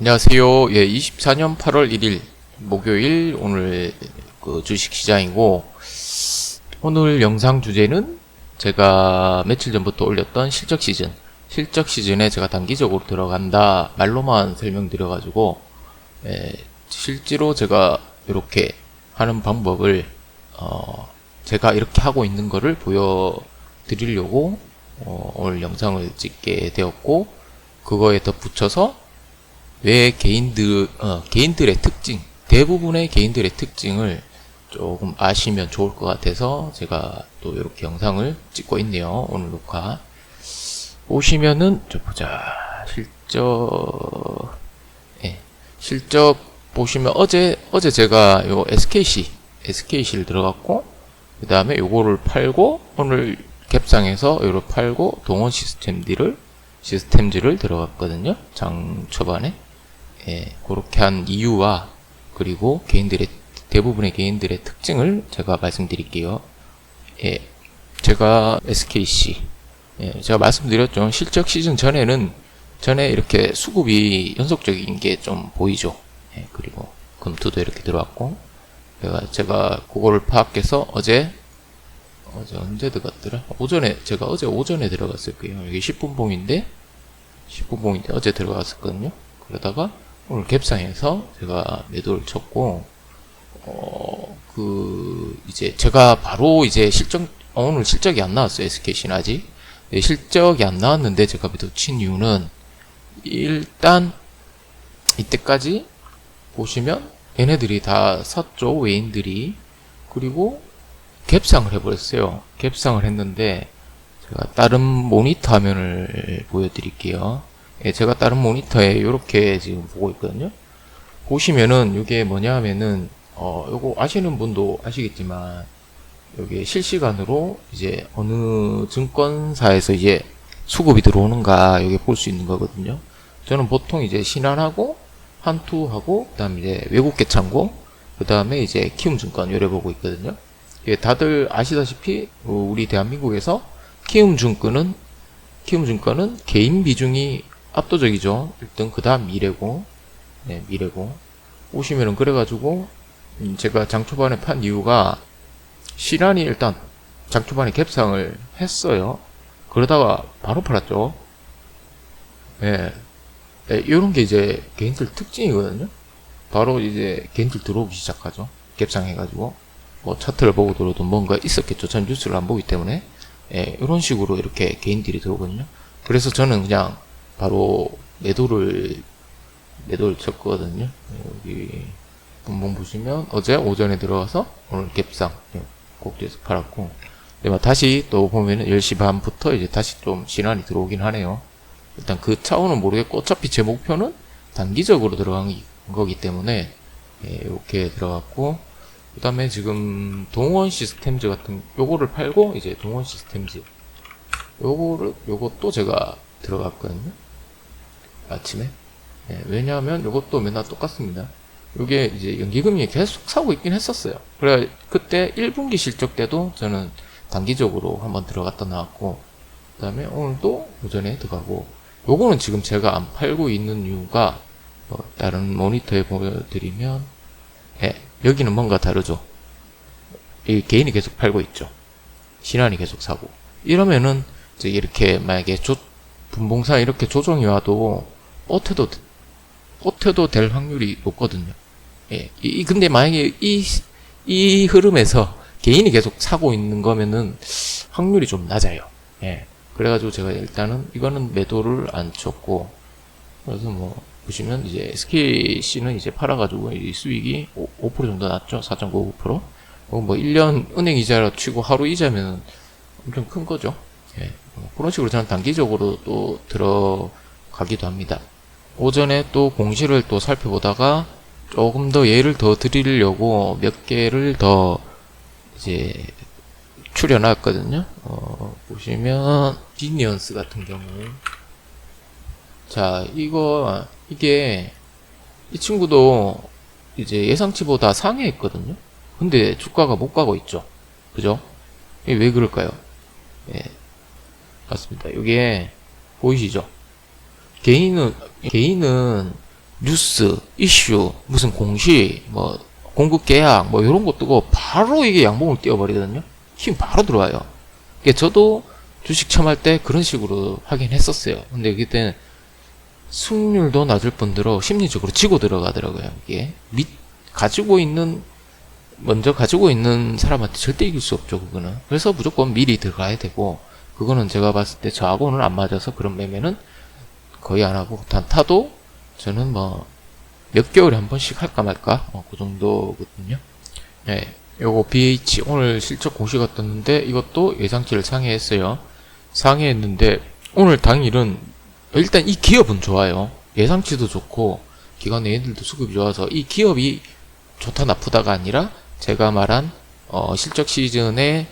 안녕하세요. 예, 24년 8월 1일 목요일 오늘 그 주식 시장이고 오늘 영상 주제는 제가 며칠 전부터 올렸던 실적 시즌 실적 시즌에 제가 단기적으로 들어간다 말로만 설명드려 가지고 예, 실제로 제가 이렇게 하는 방법을 어, 제가 이렇게 하고 있는 거를 보여드리려고 어, 오늘 영상을 찍게 되었고 그거에 덧붙여서 왜 개인들 어, 개인들의 특징 대부분의 개인들의 특징을 조금 아시면 좋을 것 같아서 제가 또 이렇게 영상을 찍고 있네요 오늘 녹화. 보시면은 저 보자. 실적 예. 실적 보시면 어제 어제 제가 요 SKC SKC를 들어갔고 그 다음에 요거를 팔고 오늘 갭상에서 요를 팔고 동원 시스템들을 시스템즈를 들어갔거든요 장 초반에 예, 그렇게 한 이유와 그리고 개인들의 대부분의 개인들의 특징을 제가 말씀드릴게요. 예, 제가 SKC 예, 제가 말씀드렸죠. 실적 시즌 전에는 전에 이렇게 수급이 연속적인 게 좀 보이죠. 예, 그리고 금투도 이렇게 들어왔고 제가 제가 그거를 파악해서 어제 어제 언제 들어갔더라? 오전에 제가 어제 오전에 들어갔을 거예요. 여기 10분 봉인데 10분 봉인데 어제 들어갔었거든요. 그러다가 오늘 갭상에서 제가 매도를 쳤고 어 그 이제 제가 바로 이제 실적 어, 오늘 실적이 안 나왔어요 SKC는 아직. 네, 실적이 안 나왔는데 제가 매도 친 이유는 일단 이때까지 보시면 얘네들이 다 샀죠 외인들이 그리고 갭상을 해버렸어요. 갭상을 했는데 제가 다른 모니터 화면을 보여드릴게요 예, 제가 다른 모니터에 이렇게 지금 보고 있거든요. 보시면은 이게 뭐냐 하면은 어 요거 아시는 분도 아시겠지만 여기 실시간으로 이제 어느 증권사에서 이제 수급이 들어오는가 여기 볼 수 있는 거거든요. 저는 보통 이제 신한하고 한투하고 그다음에 이제 외국계 창고 그다음에 이제 키움증권 요래 보고 있거든요. 예, 다들 아시다시피 어, 우리 대한민국에서 키움증권은 키움증권은 개인 비중이 압도적이죠. 1등 그 다음 미래고 네 미래고 오시면은 그래가지고 음, 제가 장 초반에 판 이유가 시란이 일단 장 초반에 갭상을 했어요. 그러다가 바로 팔았죠. 예. 네, 이런 게 이제 개인들 특징이거든요. 바로 이제 개인들 들어오기 시작하죠. 갭상 해가지고 뭐 차트를 보고 들어도 뭔가 있었겠죠. 전 뉴스를 안 보기 때문에 예, 이런 식으로 이렇게 개인들이 들어오거든요. 그래서 저는 그냥 바로 매도를 매도를 쳤거든요. 여기 분봉 보시면 어제 오전에 들어가서 오늘 갭상 꼭지에서 팔았고 근데 막 다시 또 보면은 10시 반부터 이제 다시 좀 시간이 들어오긴 하네요. 일단 그 차원은 모르겠고 어차피 제 목표는 단기적으로 들어간 거기 때문에 예, 이렇게 들어갔고 그 다음에 지금 동원 시스템즈 같은 요거를 팔고 이제 동원 시스템즈 요거를 요것도 제가 들어갔거든요. 아침에. 예, 왜냐하면 이것도 맨날 똑같습니다. 이게 이제 연기금이 계속 사고 있긴 했었어요. 그래 그때 1분기 실적 때도 저는 단기적으로 한번 들어갔다 나왔고 그 다음에 오늘도 오전에 들어가고 요거는 지금 제가 안 팔고 있는 이유가 뭐 다른 모니터에 보여드리면 예, 여기는 뭔가 다르죠. 이 개인이 계속 팔고 있죠. 신한이 계속 사고 이러면은 이제 이렇게 만약에 조, 분봉상 이렇게 조정이 와도 뻗혀도 뻗혀도 될 확률이 높거든요. 예, 이 근데 만약에 이 이 흐름에서 개인이 계속 사고 있는 거면은 확률이 좀 낮아요. 예, 그래가지고 제가 일단은 이거는 매도를 안 쳤고 그래서 뭐 보시면 이제 SKC는 이제 팔아가지고 이 수익이 5, 5% 정도 났죠. 4.99%. 뭐 1년 은행 이자로 치고 하루 이자면 엄청 큰 거죠. 예, 뭐 그런 식으로 저는 단기적으로 또 들어가기도 합니다. 오전에 또 공시를 또 살펴보다가 조금 더 예를 더 드리려고 몇 개를 더 이제 추려놨거든요. 어, 보시면 디니언스 같은 경우 자 이거 이게 이 친구도 이제 예상치보다 상회했거든요. 근데 주가가 못 가고 있죠. 그죠? 이게 왜 그럴까요? 예, 맞습니다. 이게 보이시죠? 개인은 개인은 뉴스, 이슈, 무슨 공시, 뭐 공급 계약, 뭐 이런 거 뜨고 바로 이게 양봉을 띄워버리거든요. 힘 바로 들어와요. 그러니까 저도 주식 처음 할때 그런 식으로 하긴 했었어요. 근데 그때는 승률도 낮을 뿐더러 심리적으로 지고 들어가더라고요. 이게 밑 가지고 있는 먼저 가지고 있는 사람한테 절대 이길 수 없죠. 그거는. 그래서 무조건 미리 들어가야 되고 그거는 제가 봤을 때 저하고는 안 맞아서 그런 매매는 거의 안 하고 단타도 저는 뭐 몇 개월에 한 번씩 할까 말까 어, 그 정도거든요. 네, 요거 BH 오늘 실적 공시가 떴는데 이것도 예상치를 상회했어요. 상회했는데 오늘 당일은 일단 이 기업은 좋아요. 예상치도 좋고 기관 내인들도 수급이 좋아서 이 기업이 좋다 나쁘다가 아니라 제가 말한 어, 실적 시즌에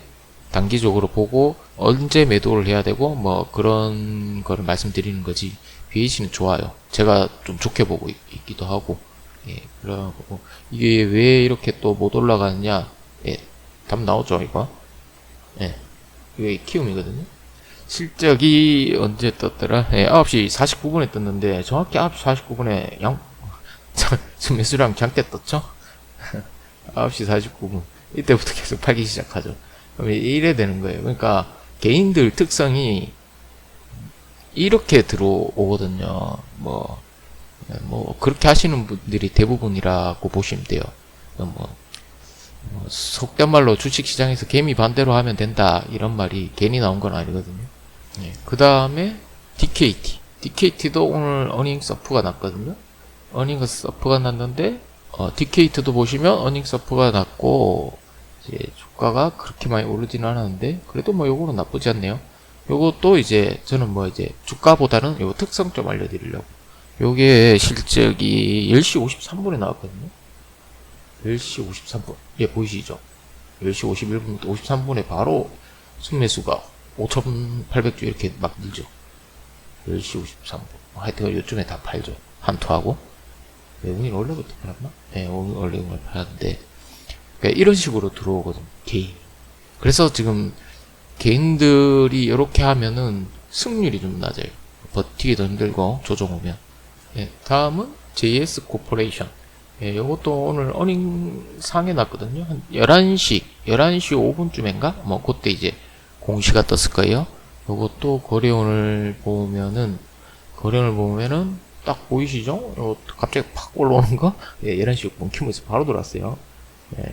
단기적으로 보고 언제 매도를 해야 되고 뭐 그런 거를 말씀드리는 거지 BH는 좋아요. 제가 좀 좋게 보고 있, 기도 하고 예 그러고 이게 왜 이렇게 또 못 올라가느냐 예 답 나오죠 이거 예 이게 키움이거든요. 실적이 언제 떴더라? 예, 9시 49분에 떴는데 정확히 9시 49분에 양 지금 매수량 잠깐 떴죠? 9시 49분 이때부터 계속 팔기 시작하죠. 이래 되는 거예요. 그러니까 개인들 특성이 이렇게 들어오거든요. 뭐, 뭐 그렇게 하시는 분들이 대부분이라고 보시면 돼요. 뭐, 뭐 속된 말로 주식 시장에서 개미 반대로 하면 된다 이런 말이 괜히 나온 건 아니거든요. 그 다음에 DKT. DKT도 오늘 어닝 서프가 났거든요. 어닝 서프가 났는데 어, DKT도 보시면 어닝 서프가 났고 이제 주가가 그렇게 많이 오르지는 않았는데 그래도 뭐 요거는 나쁘지 않네요. 요것도 이제 저는 뭐 이제 주가보다는 요 특성 좀 알려드리려고. 요게 실적이 10시 53분에 나왔거든요. 10시 53분. 예, 보이시죠? 10시 51분부터 53분에 바로 순매수가 5,800주 이렇게 막 늘죠. 10시 53분. 하여튼 요즘에 다 팔죠. 한투하고. 외국인 원래부터 팔았나? 네, 원래 걸 팔았는데. 그러니까 이런 식으로 들어오거든, 개인. 그래서 지금 개인들이 이렇게 하면은 승률이 좀 낮아요. 버티기도 힘들고, 조정 오면. 예, 다음은 JS 코퍼레이션. 예, 요것도 오늘 어닝 상해 났거든요. 한 11시, 11시 5분쯤인가? 뭐, 그때 이제 공시가 떴을 거예요. 요것도 거래원을 보면은, 거래원을 보면은, 딱 보이시죠? 요 갑자기 팍 올라오는 거? 예, 11시 6분 키면서 바로 돌았어요. 예.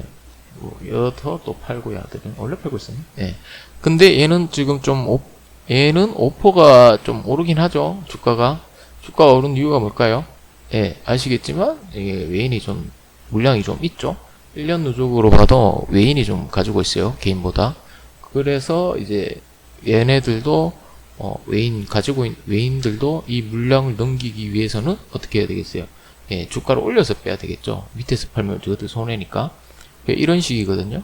뭐, 여터 또 팔고 야들은 원래 팔고 있었네. 예. 근데 얘는 지금 좀 오, 얘는 오퍼가 좀 오르긴 하죠. 주가가 주가가 오른 이유가 뭘까요? 예, 아시겠지만 이게 외인이 좀 물량이 좀 있죠. 1년 누적으로 봐도 외인이 좀 가지고 있어요. 개인보다. 그래서 이제 얘네들도 어, 외인 가지고 있는 외인들도 이 물량을 넘기기 위해서는 어떻게 해야 되겠어요? 예, 주가를 올려서 빼야 되겠죠. 밑에서 팔면 저것들 손해니까. 예, 이런 식이거든요.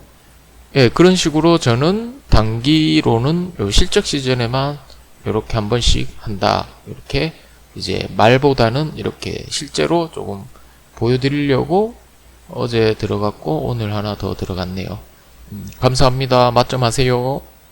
예, 그런 식으로 저는 단기로는 요 실적 시즌에만 이렇게 한 번씩 한다. 이렇게 이제 말보다는 이렇게 실제로 조금 보여드리려고 어제 들어갔고 오늘 하나 더 들어갔네요. 음, 감사합니다. 맛점 하세요.